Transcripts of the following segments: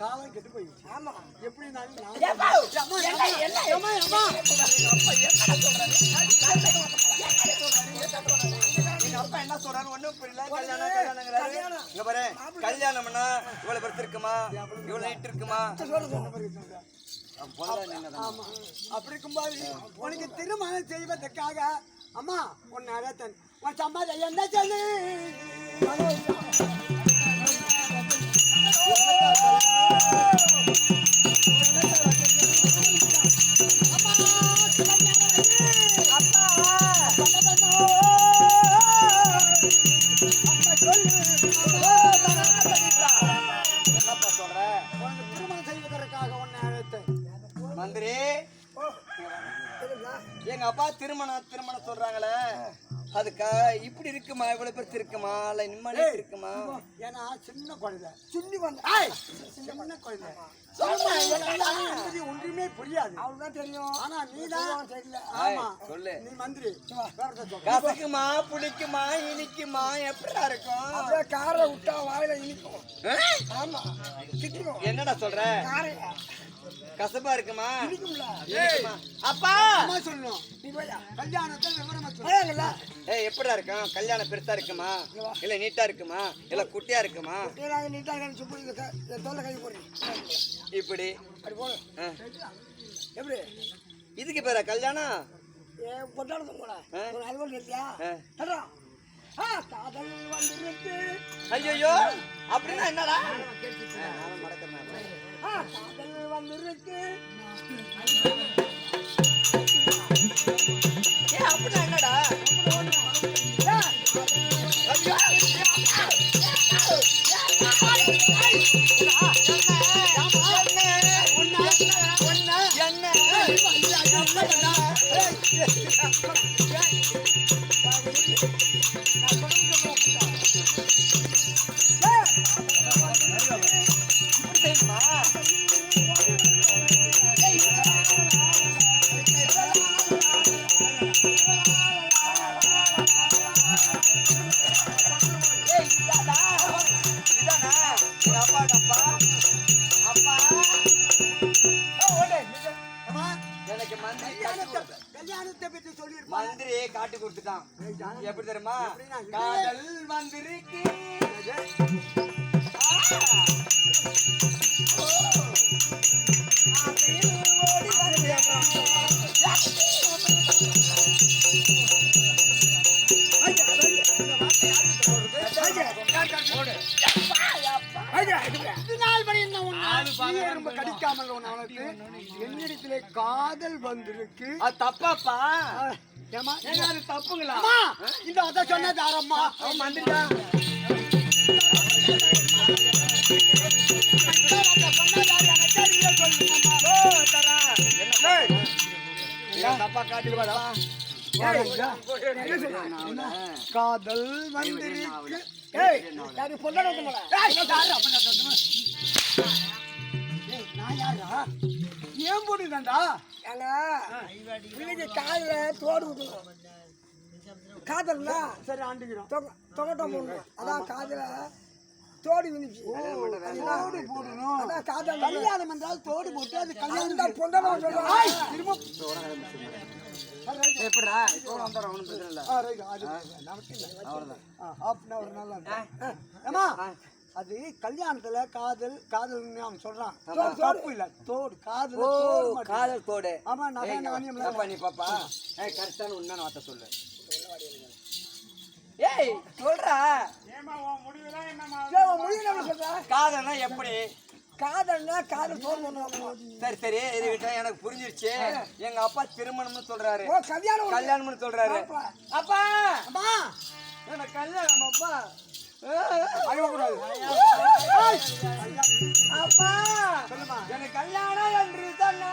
காலம் கெட்டு போயிடுச்சு ஆமா எப்படி அப்பா என்ன சொல்றாரு ஒண்ணும் புரியல கல்யாணம். இங்க பாரு கல்யாணம்னா இவ்வளவு பெருசு இருக்குமா இவ்வளவு நீட் இருக்குமா அப்படி இருக்கும்போது உனக்கு திருமணம் செய்வதற்காக அம்மா உன்னை அழைத்தன் உன் சம்பாதம் என்ன சொல்லு எங்க அப்பா திருமணம் திருமணம் சொல்றாங்களே. அதுக்கா இப்படி இருக்குமா? இவ்வளவு பெருசு இருக்குமா இல்ல நிம்மதி இருக்குமா? ஏன்னா சின்ன குழந்தை. சின்ன குழந்தை. என்னன்னு என்பது ஒன்றுமே புரியாது. அவளுதான் தெரியும். ஆனா நீதான் தெரியல. ஆமா. சொல்லு. நீ மந்திரி. கசக்குமா புளிக்குமா இனிக்குமா எப்படிடா இருக்கும்? அப்படியே காரை விட்டா வாயில இனிக்கும்? ஆமா. என்னடா சொல்ற? காரையா? கசப்பா இருக்குமா? அப்பா! அம்மா சொல்லணும். நீ போயா கல்யாணத்தை விவரமா சொல்லு. போயாங்கல்ல ஏய் எப்படிடா இருக்கும்? கல்யாணம் பெருசா இருக்குமா? இல்ல நீட்டா இருக்குமா? இல்ல குட்டியா இருக்குமா? நீட்டாக கழிச்சு சுப்பு க- போடுறேன் இப்படி. அப்படி போடு. எப்படி? இதுக்கு பேரா கல்யாணம்? ஏ பொட்டாளத்தும் கூட. ஒரு அலுவல் வந்திருக்கு ஐயோ அப்படின்னா என்னடா? மறக்கிறேன். ஆ காதல் வந்திருக்கு ஏ அப்படின்னா என்னடா? ஆ, ஐயோ கல்யாணத்தை பற்றி சொல்லியிருப்பாங்க மந்திரி காட்டி கொடுத்துட்டான் எப்படி தெரியுமா காதல் வந்திருக்கு இது நாள் வரை என்ன சீயெறும்பு கடிக்காமல் வளர்த்து என்னிடத்திலே காதல் வந்திருக்கு. அது தப்பாப்பா? ஏங்க அது தப்புங்களா? இந்த அத சொன்னது யாரம்மா? அவன் தப்பா காட்டிடுவாடா காதல் வந்திருக்கு. ஏன் போட்டுதான்டா பிள்ளைக்கு காலில் தோடு காதல்னா சரி ஆண்டுகிறோம் தொக- தொகட்டம் போடணும் அதான் காதுல தோடு விழுந்துச்சு. தோடு போடணும். அதான் காதல் கல்யாணம் என்றால் தோடு போட்டு அது கல்யாணம் அந்த பொண்டாடம் சொல்றாங்க எப்படிடா? இப்போ வந்துடுறோம் ஒன்றும் பிரச்சனை இல்லை. அவ்வளோதான் half an hour நல்லா அது கல்யாணத்துல காதல் காதல் அவன் சொல்றான். தப்பு இல்ல. தோடு காதல். காதல் தோடு. ஆமா பாப்பா நீ பாப்பா. ஏய் கரெக்டான உண்மையான வார்த்தை சொல்லு. ஏய் சொல்றா. ஏய், உன் முடிவு என்ன சொல்ற? காதல்னா எப்படி? காதல்னா காதல் பண்ணுவாங்க சரி சரி. இதுகிட்ட எனக்கு புரிஞ்சிருச்சு. எங்க அப்பா திருமணம்னு சொல்றாரு. ஓ கல்யாணம். கல்யாணம்னு சொல்றாரு. அப்பா. அப்பா! அம்மா, எனக்கு கல்யாணம் அப்பா. அப்பா! சொல்லுமா. எனக்கு கல்யாணம் என்று சொன்ன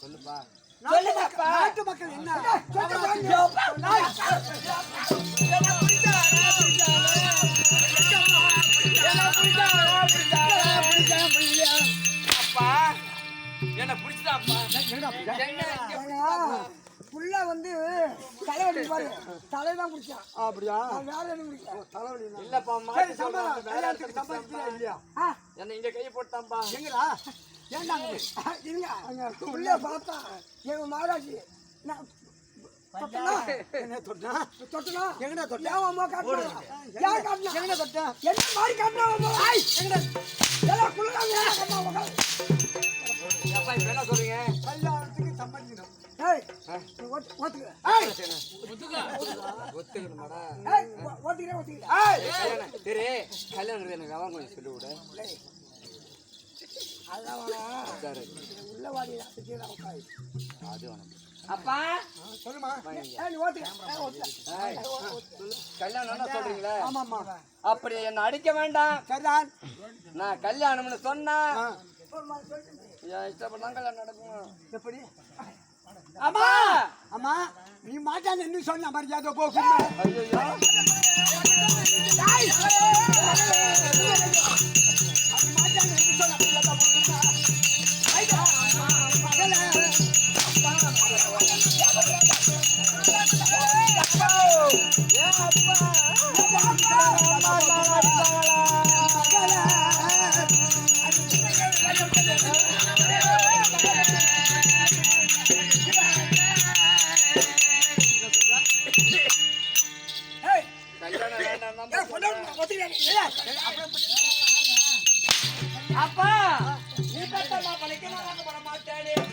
சொல்லுப்பா. நாட்டு மக்கள் என்ன? அப்பா என்ன பிடிச்சதாப்பா புள்ள வந்து தலைவலி பாரு. தலைதான் குடிச்சான் அப்படியா? வேற எதுவும் குடிக்கல தலைவலி இல்லப்பா சரி சம்பளம் கல்யாணத்துக்கு இல்லையா என்ன இங்க கையை போட்டாம்பா எங்கடா? ஏன்டா இருங்க புள்ள பார்த்தா எங்க மாடாச்சி நான் எனக்கு அவன் கொஞ்சம் சொல்லி விடு உள்ள வாடி அது வேணாம். அப்பா. சொல்லுமா. கல்யாணம் என்ன சொல்றீங்களே? ஆமாம்மா. அப்படி என்ன அடிக்க வேண்டாம். சரிதான். நான் கல்யாணம்னு சொன்னா ஆ, என் இஷ்டப்பட்டு கல்யாணம் நடக்கும்? எப்படி? அம்மா அம்மா நீ மாட்டான்னு என்ன சொன்ன? மரியாதை போ சும்மா. ஐயோ Yeah. அப்பா நீ தத்தம்மா பழைக்க நான் போட மாட்டேன்